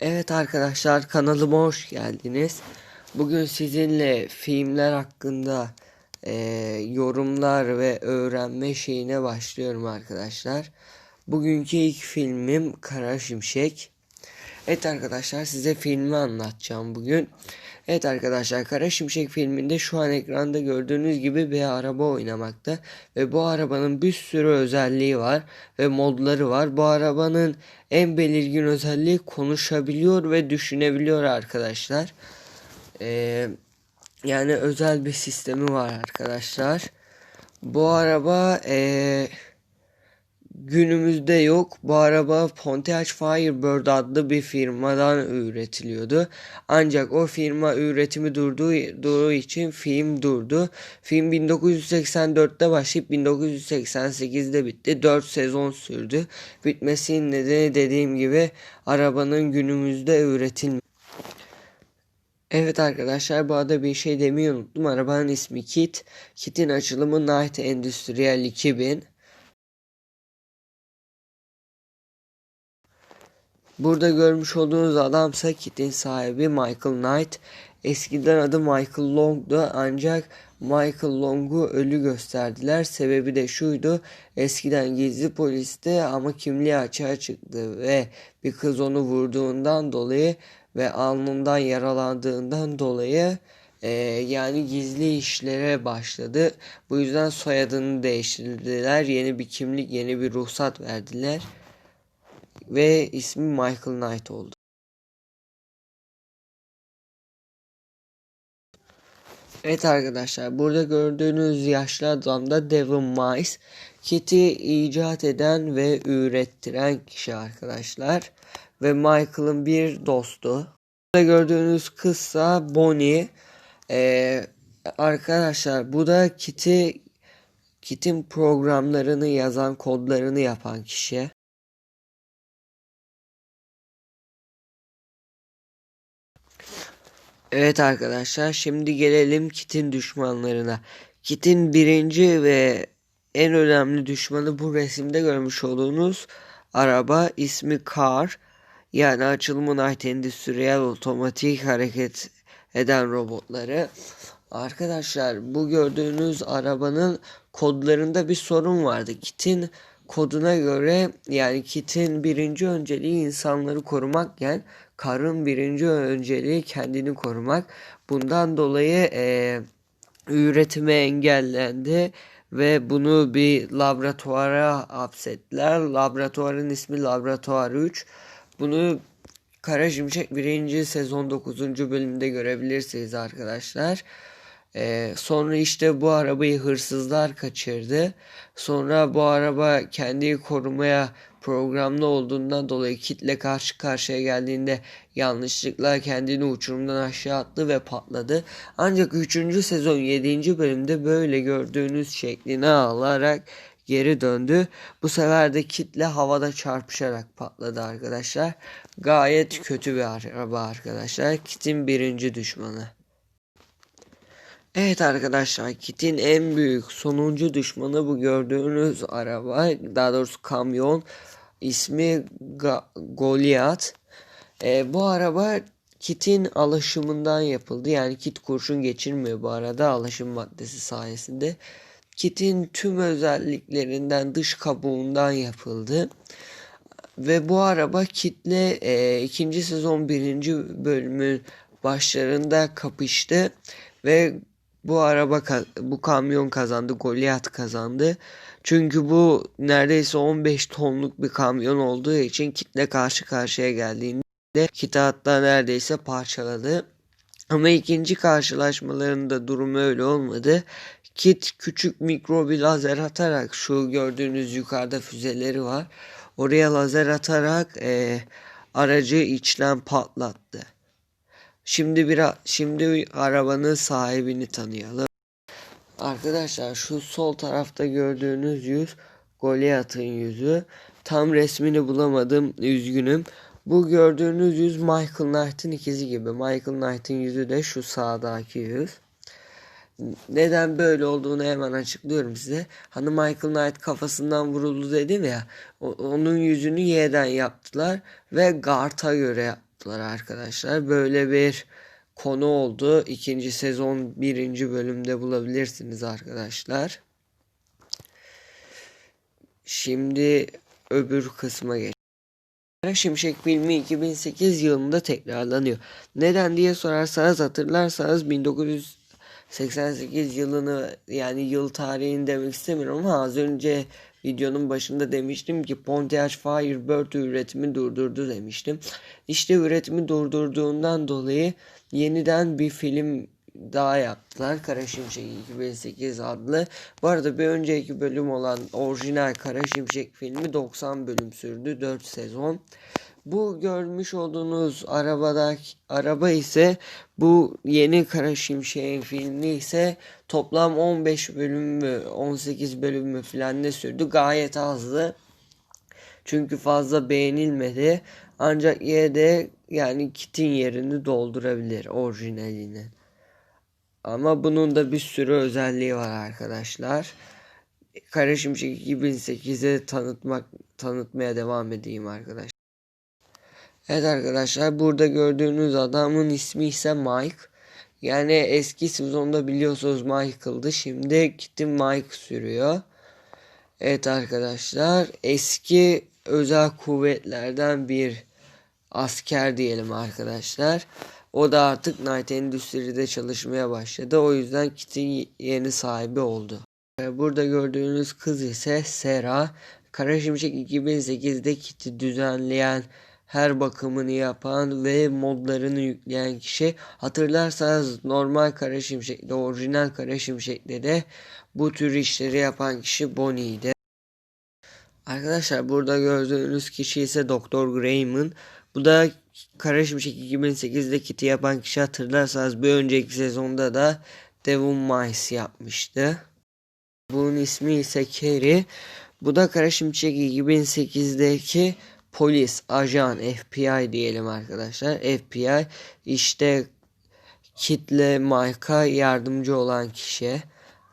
Evet arkadaşlar kanalıma hoş geldiniz. Bugün sizinle filmler hakkında e, yorumlar ve öğrenme şeyine başlıyorum arkadaşlar. Bugünkü ilk filmim Kara Şimşek. Evet arkadaşlar size filmi anlatacağım bugün. Evet arkadaşlar Kara Şimşek filminde şu an ekranda gördüğünüz gibi bir araba oynamakta. Ve bu arabanın bir sürü özelliği var ve modları var. Bu arabanın en belirgin özelliği konuşabiliyor ve düşünebiliyor arkadaşlar. Ee, yani özel bir sistemi var arkadaşlar. Bu araba eee günümüzde yok. Bu araba Pontiac Firebird adlı bir firmadan üretiliyordu. Ancak o firma üretimi durduğu, durduğu için film durdu. Film 1984'te başlayıp 1988'de bitti. 4 sezon sürdü. Bitmesinin nedeni dediğim gibi arabanın günümüzde üretilmesi. Evet arkadaşlar bu arada bir şey demeyi unuttum. Arabanın ismi Kit. Kit'in açılımı Night Industrial 2000. Burada görmüş olduğunuz adamsa Kit'in sahibi Michael Knight. Eskiden adı Michael Long'du ancak Michael Long'u ölü gösterdiler. Sebebi de şuydu. Eskiden gizli poliste ama kimliği açığa çıktı ve bir kız onu vurduğundan dolayı ve alnından yaralandığından dolayı e, yani gizli işlere başladı. Bu yüzden soyadını değiştirdiler. Yeni bir kimlik, yeni bir ruhsat verdiler ve ismi Michael Knight oldu. Evet arkadaşlar burada gördüğünüz yaşlı adam da Devin Mice. Kit'i icat eden ve ürettiren kişi arkadaşlar. Ve Michael'ın bir dostu. Burada gördüğünüz kızsa Bonnie. Ee, arkadaşlar bu da Kit'i Kit'in programlarını yazan kodlarını yapan kişi. Evet arkadaşlar şimdi gelelim Kit'in düşmanlarına. Kit'in birinci ve en önemli düşmanı bu resimde görmüş olduğunuz araba ismi Car. Yani açılımın Night Endüstriyel otomatik hareket eden robotları. Arkadaşlar bu gördüğünüz arabanın kodlarında bir sorun vardı. Kit'in koduna göre yani Kit'in birinci önceliği insanları korumakken karın birinci önceliği kendini korumak. Bundan dolayı e, üretime engellendi ve bunu bir laboratuvara hapsettiler. Laboratuvarın ismi Laboratuvar 3. Bunu Kara Şimşek 1. sezon 9. bölümde görebilirsiniz arkadaşlar. Ee, sonra işte bu arabayı hırsızlar kaçırdı. Sonra bu araba kendi korumaya programlı olduğundan dolayı kitle karşı karşıya geldiğinde yanlışlıkla kendini uçurumdan aşağı attı ve patladı. Ancak 3. sezon 7. bölümde böyle gördüğünüz şeklini alarak geri döndü. Bu sefer de kitle havada çarpışarak patladı arkadaşlar. Gayet kötü bir araba arkadaşlar. Kit'in birinci düşmanı. Evet arkadaşlar Kit'in en büyük sonuncu düşmanı bu gördüğünüz araba daha doğrusu kamyon ismi Ga Goliath. E, bu araba Kit'in alaşımından yapıldı yani Kit kurşun geçirmiyor bu arada alaşım maddesi sayesinde. Kit'in tüm özelliklerinden dış kabuğundan yapıldı. Ve bu araba Kit'le e, ikinci sezon birinci bölümün başlarında kapıştı ve bu araba bu kamyon kazandı, Goliath kazandı. Çünkü bu neredeyse 15 tonluk bir kamyon olduğu için kitle karşı karşıya geldiğinde kiti hatta neredeyse parçaladı. Ama ikinci karşılaşmalarında durum öyle olmadı. Kit küçük mikro bir lazer atarak şu gördüğünüz yukarıda füzeleri var. Oraya lazer atarak e, aracı içten patlattı. Şimdi bir şimdi arabanın sahibini tanıyalım. Arkadaşlar şu sol tarafta gördüğünüz yüz Goliath'ın yüzü. Tam resmini bulamadım üzgünüm. Bu gördüğünüz yüz Michael Knight'ın ikizi gibi. Michael Knight'ın yüzü de şu sağdaki yüz. Neden böyle olduğunu hemen açıklıyorum size. Hani Michael Knight kafasından vuruldu dedim ya. onun yüzünü Y'den yaptılar ve Gart'a göre yaptılar arkadaşlar. Böyle bir konu oldu. İkinci sezon birinci bölümde bulabilirsiniz arkadaşlar. Şimdi öbür kısma geç. Şimşek filmi 2008 yılında tekrarlanıyor. Neden diye sorarsanız hatırlarsanız 1988 yılını yani yıl tarihini demek istemiyorum ama az önce videonun başında demiştim ki Pontiac Firebird üretimi durdurdu demiştim. İşte üretimi durdurduğundan dolayı yeniden bir film daha yaptılar. Kara Şimşek 2008 adlı. Bu arada bir önceki bölüm olan orijinal Kara Şimşek filmi 90 bölüm sürdü. 4 sezon. Bu görmüş olduğunuz arabadaki araba ise bu yeni Kara Şimşek'in filmi ise toplam 15 bölüm mü 18 bölüm mü filan ne sürdü. Gayet azdı. Çünkü fazla beğenilmedi. Ancak yine de yani kitin yerini doldurabilir orijinalini. Ama bunun da bir sürü özelliği var arkadaşlar. Kara Şimşek 2008'e tanıtmak tanıtmaya devam edeyim arkadaşlar. Evet arkadaşlar burada gördüğünüz adamın ismi ise Mike. Yani eski sezonda biliyorsunuz Michael'dı. Şimdi Kitty Mike sürüyor. Evet arkadaşlar eski özel kuvvetlerden bir asker diyelim arkadaşlar. O da artık Night Endüstri'de çalışmaya başladı. O yüzden Kit'in yeni sahibi oldu. Burada gördüğünüz kız ise Sera. Kara Şimşek 2008'de Kit'i düzenleyen, her bakımını yapan ve modlarını yükleyen kişi. Hatırlarsanız normal Kara Şimşek'te, orijinal Kara Şimşek'te de bu tür işleri yapan kişi Bonnie'ydi. Arkadaşlar burada gördüğünüz kişi ise Doktor Grayman. Bu da Kara Şimşek 2008'de kiti yapan kişi hatırlarsanız bir önceki sezonda da Devon Mice yapmıştı. Bunun ismi ise Kerry. Bu da Kara Şimşek 2008'deki polis, ajan, FBI diyelim arkadaşlar. FBI işte Kit'le Mike'a yardımcı olan kişi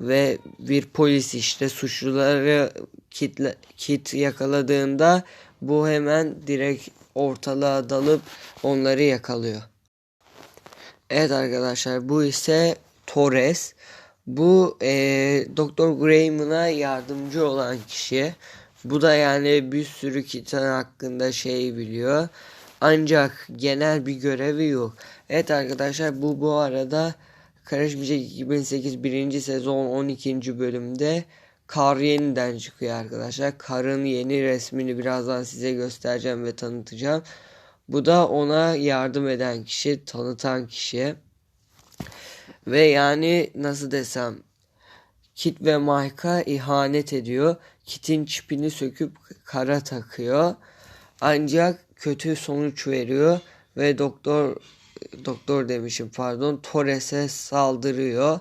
ve bir polis işte suçluları Kit, Kit yakaladığında bu hemen direkt ortalığa dalıp onları yakalıyor. Evet arkadaşlar bu ise Torres. Bu eee Doktor Grayman'a yardımcı olan kişi. Bu da yani bir sürü kitap hakkında şey biliyor. Ancak genel bir görevi yok. Evet arkadaşlar bu bu arada Karışmayacak 2008 birinci sezon 12. bölümde Kar yeniden çıkıyor arkadaşlar. Kar'ın yeni resmini birazdan size göstereceğim ve tanıtacağım. Bu da ona yardım eden kişi, tanıtan kişi. Ve yani nasıl desem Kit ve Mike'a ihanet ediyor. Kit'in çipini söküp kara takıyor. Ancak kötü sonuç veriyor ve doktor doktor demişim pardon Torres'e saldırıyor.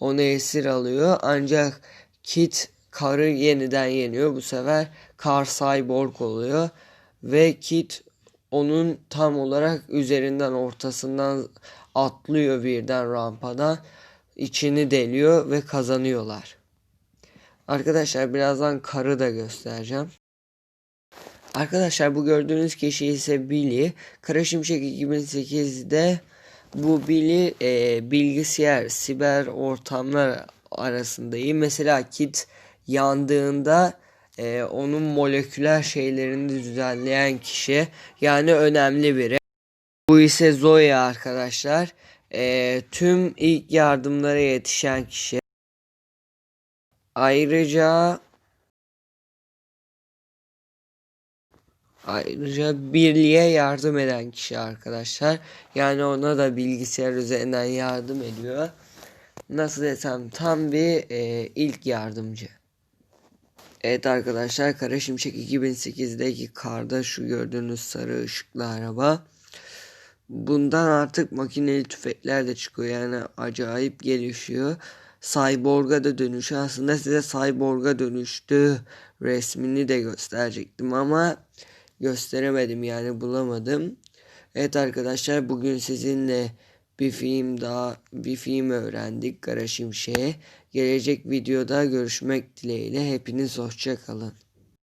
Onu esir alıyor. Ancak Kit Kar'ı yeniden yeniyor. Bu sefer Kar cyborg oluyor. Ve Kit onun tam olarak üzerinden ortasından atlıyor birden rampadan. içini deliyor ve kazanıyorlar. Arkadaşlar birazdan Kar'ı da göstereceğim. Arkadaşlar bu gördüğünüz kişi ise Billy. Kara Şimşek 2008'de bu Billy e, bilgisayar, siber ortamlar arasındayım. Mesela Kit yandığında e, onun moleküler şeylerini düzenleyen kişi. Yani önemli biri. Bu ise Zoe arkadaşlar. E, tüm ilk yardımlara yetişen kişi. Ayrıca Ayrıca birliğe yardım eden kişi arkadaşlar. Yani ona da bilgisayar üzerinden yardım ediyor. Nasıl desem tam bir e, ilk yardımcı. Evet arkadaşlar Kara Şimşek 2008'deki karda şu gördüğünüz sarı ışıklı araba. Bundan artık makineli tüfekler de çıkıyor. Yani acayip gelişiyor. Cyborg'a da dönüşüyor. Aslında size Cyborg'a dönüştü resmini de gösterecektim ama gösteremedim yani bulamadım. Evet arkadaşlar bugün sizinle bir film daha bir film öğrendik Kara Şimşek'e. Gelecek videoda görüşmek dileğiyle hepiniz hoşça kalın.